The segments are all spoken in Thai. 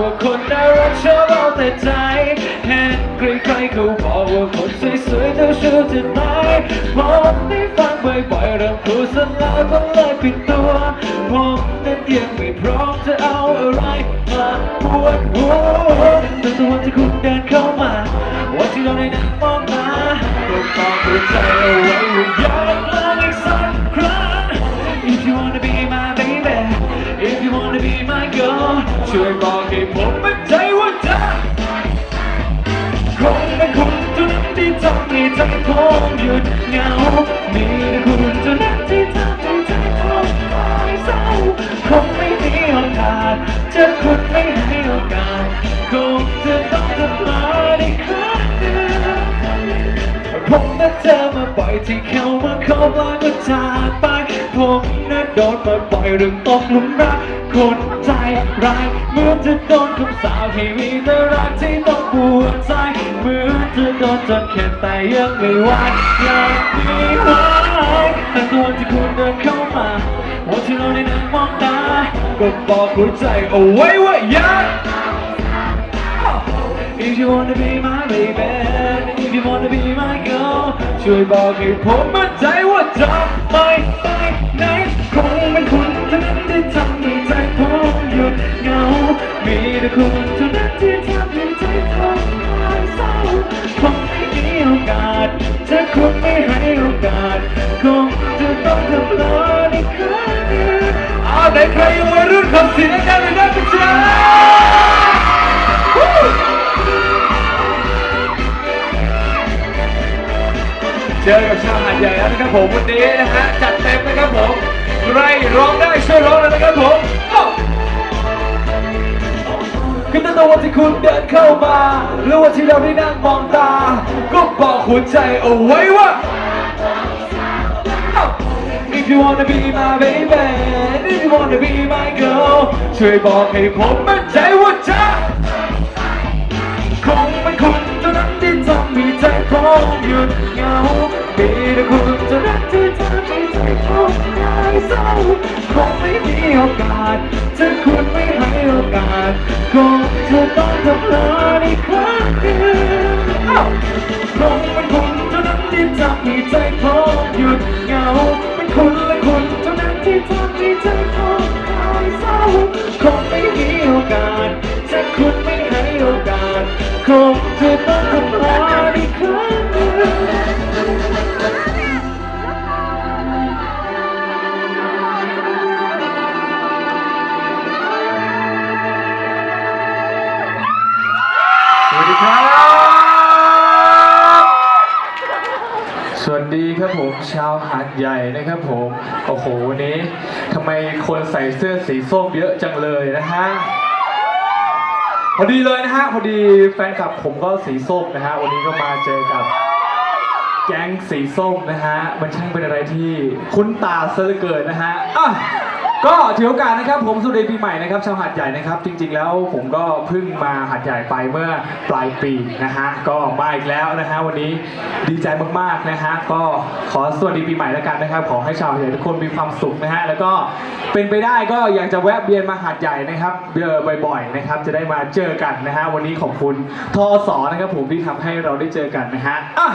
ว่าคนน่ารักชอบเอาแต่ใจ เห็นใครๆเขาบอกว่าคนสวยๆเจ้าชู้จะตายผมได้ฟังบ่อยๆเรื่องครูสนแล้วก็เลยผิดตัวผมนั้นยังไม่พร้อมจะเอาอะไรมาปวดหัวแต่ตัวที่คุณเดินเข้ามาว่าที่เราได้นั่งมองมาก็บอกหัวใจเอาไว้ว่าอยากลองอีกสัก ช่วยบอกให้ผมมั่นใจว่าจะคงเป็นคุณเท่านั้นที่ทำให้ใจผมหยุดเหงามีแต่คุณเท่านั้นที่ทำให้ใจผมคอยเศร้าคงไม่มีโอกาสเจะคุณไม่ให้โอกาส ที่เข้ามาเข้ามาก็จากไปผมนัดโดนมาบ่อยเรื่องตกหลุมรักคนใจร้ายเหมือนจะโดนคำสาปให้มีแต่รักที่ต้องปวดใจเหมือนจะโดนจนเข็ดแต่ยังไม่ไหวอยากมีไว้แต่ตอนที่คุณเดินเข้ามาวันที่เราได้นั่งมองตาก็บอกหัวใจเอาไว้ว่าอยา If you wanna be my baby you wanna be my girl ช่วยบอกให้ผมมั่นใจว่าจะไม่ไปไหนคงเป็นคุณเท่านั้นที่ทำให้ใจผมหยุดเหงา มีแต่คุณเท่านั้นที่ทำให้ใจผมคลายเศร้าคงไม่มีโอกาสถ้าคุณไม่ให้โอกาสคงจะต้องทำลายอีกครั้งนึ่งเอาไหนใครยังวัยรุ่นขับเสียงกัน เจอกับชาวหาดใหญ่แล้วนะครับผมวันนี้นะฮะจัดเต็มนะครับผมใครร้องได้ช่วยร้องเลยนะครับผมอ้าวคือตั้งแต่วันที่คุณเดินเข้ามาหรือว่าที่เราได้นั่งมองตา ก็บอกหัวใจเอาไว้ว่า If you wanna be my baby If you wanna be my girl ช่วยบอกให้ผมมั่นใจว่าจะ โอกาสถ้าคุณไม่ให้โอกาสคงจะ ดีครับผมชาวหาดใหญ่นะครับผมโอ้โหวันนี้ทำไมคนใส่เสื้อสีส้มเยอะจังเลยนะฮะพอดีเลยนะฮะพอดีแฟนคลับผมก็สีส้มนะฮะวันนี้ก็มาเจอกับแก๊งสีส้มนะฮะมันช่างเป็นอะไรที่คุ้นตาซะเหลือเกินนะฮะอะ ก็ถือโอกาสนะครับผมสุดเดย์ปีใหม่นะครับชาวหาดใหญ่นะครับ จริง ๆ แล้วผมก็เพิ่งมาหาดใหญ่ไปเมื่อปลายปีนะฮะก็มาอีกแล้วนะฮะวันนี้ดีใจมากๆนะฮะก็ขอสวัสดีปีใหม่แล้วกันนะครับ ขอให้ชาวหาดใหญ่ทุกคนมีความสุขนะฮะแล้วก็เป็นไปได้ก็อยากจะแวะเวียนมาหาดใหญ่นะครับเออบ่อยๆนะครับจะได้มาเจอกันนะฮะวันนี้ขอบคุณทอสนะครับผมที่ทำให้เราได้เจอกันนะฮะอะ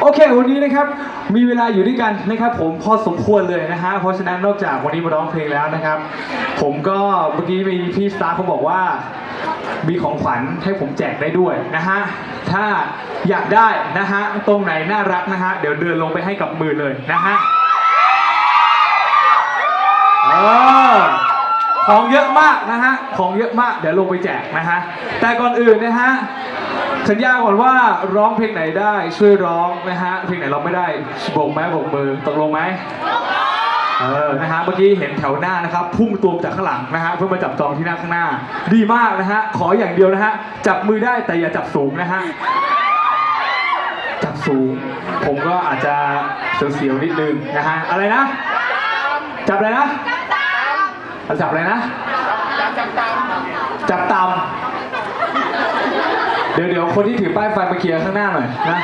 โอเค วันนี้นะครับมีเวลาอยู่ด้วยกันนะครับผมพอสมควรเลยนะฮะเพราะฉะนั้นนอกจากวันนี้มาร้องเพลงแล้วนะครับ ผมก็เมื่อกี้มีพี่สตาร์เขาบอกว่า มีของขวัญให้ผมแจกได้ด้วยนะฮะ ถ้าอยากได้นะฮะ ตรงไหนน่ารักนะฮะ เดี๋ยวเดินลงไปให้กับมือเลยนะฮะเออของเยอะมากนะฮะ ของเยอะมาก เดี๋ยวลงไปแจกนะฮะ แต่ก่อนอื่นนะฮะสัญญาก่อนว่าร้องเพลงไหนได้ช่วยร้องนะฮะเพลงไหนร้องไม่ได้โบกไม้โบกมือตกลงไหม เออ นะฮะ เมื่อกี้เห็นแถวหน้านะครับ พุ่งตัวมจากข้างหลังนะฮะ เพื่อมาจับจองที่หน้าข้างหน้า ดีมากนะฮะ ขออย่างเดียวนะฮะ จับมือได้แต่อย่าจับสูงนะฮะ จับสูง ผมก็อาจจะเสียวๆนิดนึงนะฮะ อะไรนะ จับอะไรนะจับอะไรนะ จับตำเดี๋ยวเดี๋ยวคนที่ถือป้ายไฟมาเคลียร์ข้างหน้าหน่อยนะ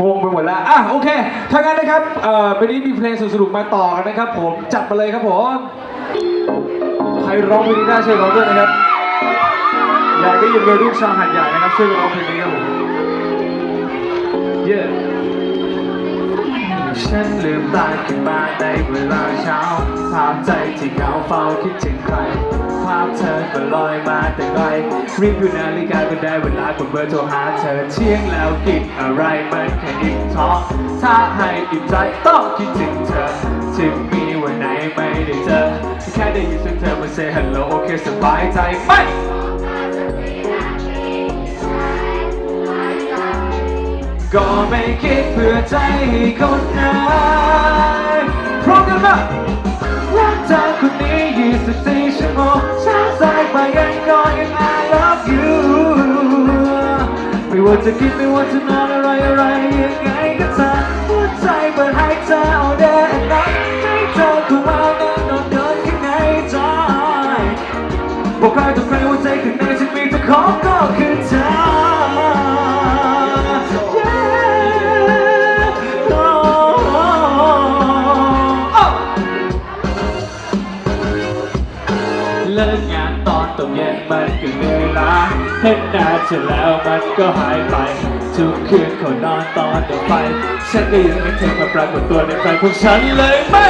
งงไปหมดแล้วอะโอเคถ้างั้นนะครับเอ่อวันนี้มีเพลงสนุกๆมาต่อกันนะครับผมจัดมาเลยครับผมขรร้องเพลงนี้ได้ช่วยร้องด้วยนะครับอยากได้ยินวัยรุ่นชาวหัดใหญ่นะครับช่วยร้องเพลงนี้ครับผมเย้ฉันลืมตาขึ้นมาในเวลาเช้าภาพใจที่เหงาเฝ้าคิดถึงใคร ภาพเธอก็ลอยมาแต่ไกลรีบดูนาฬิกาก็ได้เวลากดเบอร์โทรหาเธอเที่ยงแล้วกินอะไรมันแค่อิ่มท้องถ้าให้อิ่มใจต้องคิดถึงเธอถึงมีวันไหนไม่ได้เจอแค่ได้ยินเสียงเธอมา say hello โอเคสบายใจไหมก็ไม่คิดเพื่อใจคนไหนพร้อมกันมารักเธอ ว่าจะกินไม่ว่าจะนอนอะไรอะไรยังไงก็ตามหัวใจเปิดให้เธอ all day and night ให้เธอเข้ามาแน่นอนเดินข้างในใจบอกใครต่อใครว่าใจข้างในฉันมีแต่ของก็คือเธอเลิกงานตอนตกเย็นมันก็เหนื่อย เห็นหน้าเธอแล้วมันก็หายไป ทุกคืนเขานอนตอนเดินไป ฉันก็ยังไม่เธอมาปรากฏตัวในฝันของฉันเลยไม่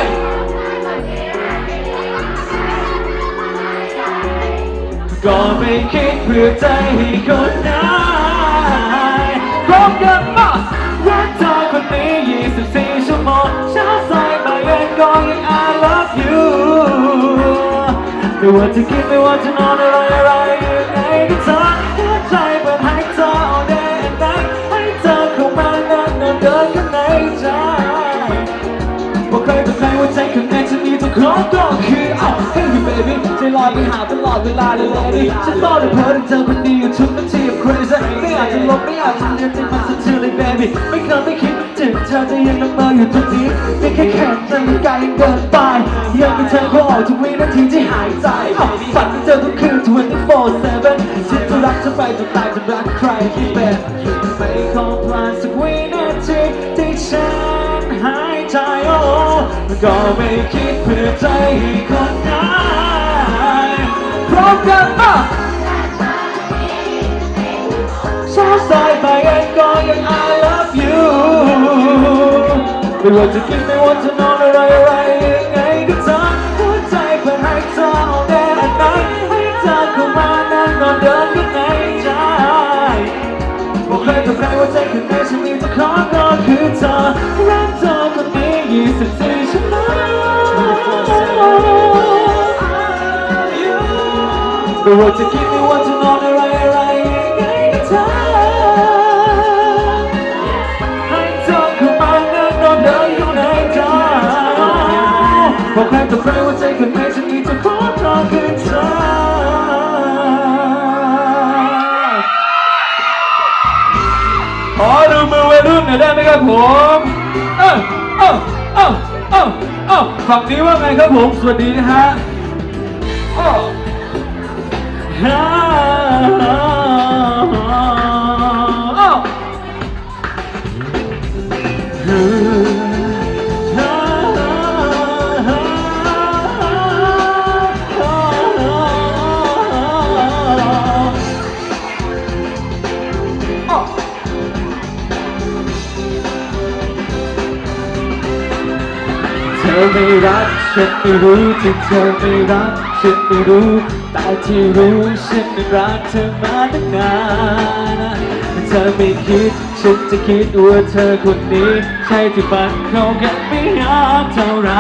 ก็ไม่คิดเพื่อใจให้คนไหนพร้อมกันมารักเธอคนนี้ 24 ชั่วโมงเช้าสายบ่ายเย็นก็ยัง I love you ไม่ว่าจะคิดไม่ว่าจะนอนอะไรอะไรยังไงก็ตา ฉันมีเจ้องก็คืออ้าว Hey you baby ใจลอยไปหาตลอดเวลาเลย lady ฉันรอได้เพ้อถึงเธอคนดียวทุกนาที I'm crazy ไม่อาจจะลบไม่อาจจะเลือนใจมันสะเทือนเลย baby ไม่เคยไม่คิดถึงเธอจะยังนั่งเมออยู่ตรงนี้ไม่แค่แขนใจมันกายยังเดินไปยังมีเธอพอออกทุกวินาทีที่หายใจอ้าวฝันถึงเธอทุกคืน24/7ฉันจะรักเธอไปจนตายจะรักใครที่เป็นไม่ขอพลาดสักวินาที ก็ไม่คิดเพื่อใจให้คนไหนพร้อมกันปะชอบสายไปเองก็ยัง I love you ไม่ว่าจะกินไม่ว่าจะนอนอะไรอะไร ว่าจะกินไม่ว่าจะนอนอะไรอะไรยังไงก็เธอให้เธอเข้ามานั่งนอนเดินอยู่ในใจบอกใครต่อใครว่าใจข้างในฉันมีเจ้าของก็คือเธอขอดูมือวัยรุ่นหน่อยได้ไหมครับผมเออเออเออเออเออฝั่งนี้ว่าไงครับผม สวัสดีนะฮะอ้ อฮ่าอ้อฮือฮ่าฮ่าอ้ อเธอไม่รักฉันไม่รู้ที่รักฉันไม่รู้ฉันรักเธอมาตั้งนานเธอไม่คิดฉันจะคิดว่าเธอคนนี้ ใช่ที่ฝันเขาแค่ไม่ยากเท่าไร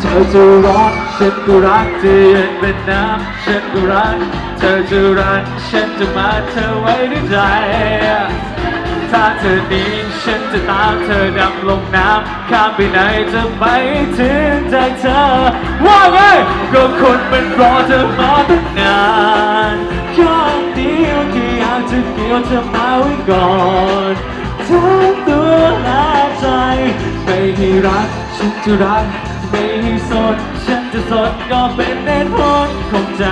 เธอจะรักฉันก็รักเธอเย็นเป็นน้ำฉันก็รัก เธอจะรักฉันจะมาเธอไว้ด้วยใจถ้าเธอหนีฉันจะตามเธอดำลงน้ำข้ามไปไหนจะไปถึงใจเธอว่าไง ก็คนมันรอเธอมาตั้งนานข้างเดียวแค่อยากจะเกี่ยวเธอมาไว้ก่อนทั้งตัวและใจ ไม่ให้รักฉันจะรัก ไม่ให้สดฉันจะสดก็เป็นเหตุผลของใจ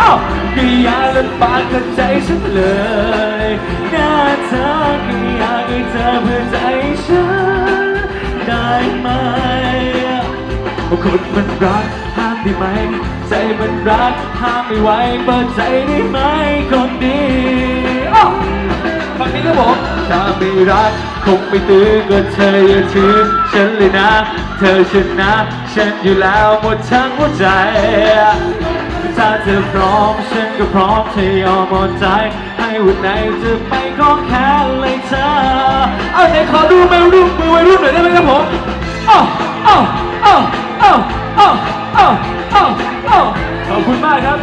อ้าวก็อย่าเล่นปากกับใจฉันเลยหน้าเธอก็อยากให้เธอเพื่อใจฉันได้ไหมคนมันรักห ได้ไหม ใจมันรักห้ามไม่ไหวเปิดใจได้ไหมคนดีอ้าวฝั่งนี้ครับผมถ้าไม่รักคงไม่ตื้อก็เธออย่าถือฉันเลยนะ เธอชนะ ฉันอยู่แล้วหมดทั้งหัวใจ ถ้าเธอพร้อมฉันก็พร้อมที่ยอมหมดใจ ให้วันไหนจะไปก็แค่เลยเธอ เอาไหนขอดูมือรูปมือวัยรุ่นหน่อยได้ไหมครับผมอ้าวอ้าวอ้าวอ้าวอ้าว อ้าวอ้าวอ้ขอบคุณมากครับ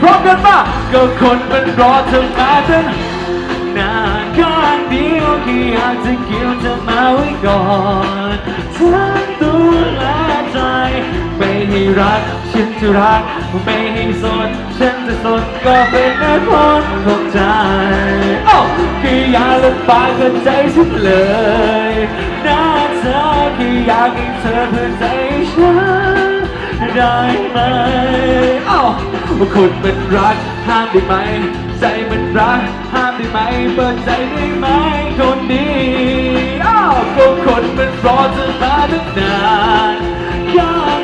พร้อมกันป่ะก็คนมันรอเธอมาตั้งนานข้างเดียวแค่อยากจะเกี่ยวเธอมาไว้ก่อนทั้งตัวและใจ ไม่ให้รักฉันจะรักไม่ให้สนฉันจะสนก็เป็นแค่คนของใจโอ้คืออย่าลำบากกับใจฉันเลยน่าเธอค่อยากให้เธอเพื่อใจฉันได้ไหมอ้าวคนมันรักห้ามได้ไหม ใจมันรักห้ามได้ไหม เปิดใจได้ไหมคนดีอ้าวก็คนมันรอเธอมาตั้งนานข้างเ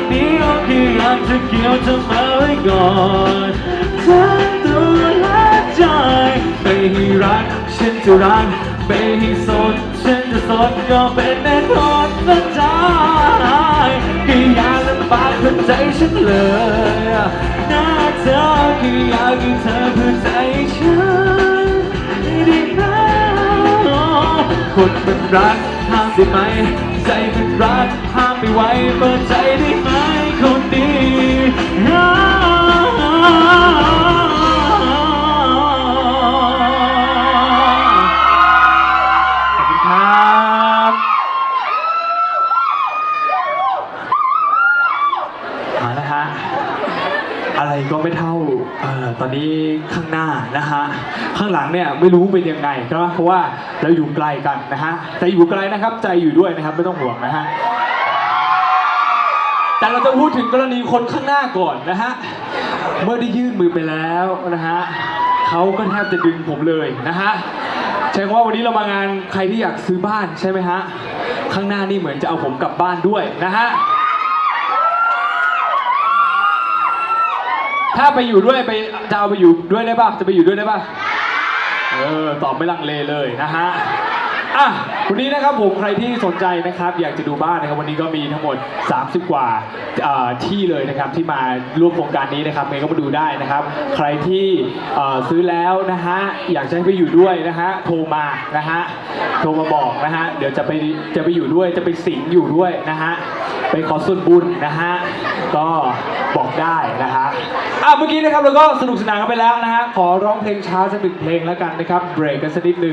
ดียวแค่ากจะเกี่ยวเธอมาไว้ก่อนทั้งตัวและใจไม่ให้รักฉันจะรักไม่ให้สนฉันจะสนก็เป็นแน่นอนนะใจก็อย่าลำบากเพื่อใจฉันเลยหน้าเธอแค่อยากให้เธอเพื่อใจฉันได้ไหมคนมันรักห้ามได้ไหม ใจมันรักห้ามไม่ไหวเปิดใจได้ไหม คนดีครับเอาละฮะ อะไรก็ไม่เท่าเอ่อตอนนี้ข้างหน้านะฮะ ข้างหลังเนี่ยไม่รู้เป็นยังไงนะเพราะว่าเราอยู่ไกลกันนะฮะ แต่อยู่ไกลนะครับ ใจอยู่ด้วยนะครับ ไม่ต้องห่วงนะฮะ แต่เราจะพูดถึงกรณีคนข้างหน้าก่อนนะฮะ เมื่อได้ยื่นมือไปแล้วนะฮะเขาก็แทบจะดึงผมเลยนะฮะใช่ว่าวันนี้เรามางานใครที่อยากซื้อบ้านใช่ไหมฮะ ข้างหน้านี่เหมือนจะเอาผมกลับบ้านด้วยนะฮะ ถ้าไปอยู่ด้วยไปจะเอาไปอยู่ด้วยได้ป่ะ จะไปอยู่ด้วยได้ป่ะ เออ ตอบไม่ลังเลเลยนะฮะ อะวันนี้นะครับผมใครที่สนใจนะครับอยากจะดูบ้านนะครับวันนี้ก็มีทั้งหมด 30 กว่าเอ่อที่เลยนะครับที่มาร่วมโครงการนี้นะครับไงก็มาดูได้นะครับ ใครที่เอ่อซื้อแล้วนะฮะอยากจะให้ไปอยู่ด้วยนะฮะโทรมานะฮะโทรมาบอกนะฮะเดี๋ยวจะไปจะไปอยู่ด้วยจะไปสิงอยู่ด้วยนะฮะไปขอส่วนบุญนะฮะก็บอกได้นะฮะอะเมื่อกี้นะครับเราก็สนุกสนานกันไปแล้วนะฮะขอร้องเพลงช้าสักหนึ่งเพลงแล้วกันนะครับเบรกกันสักนิดนึง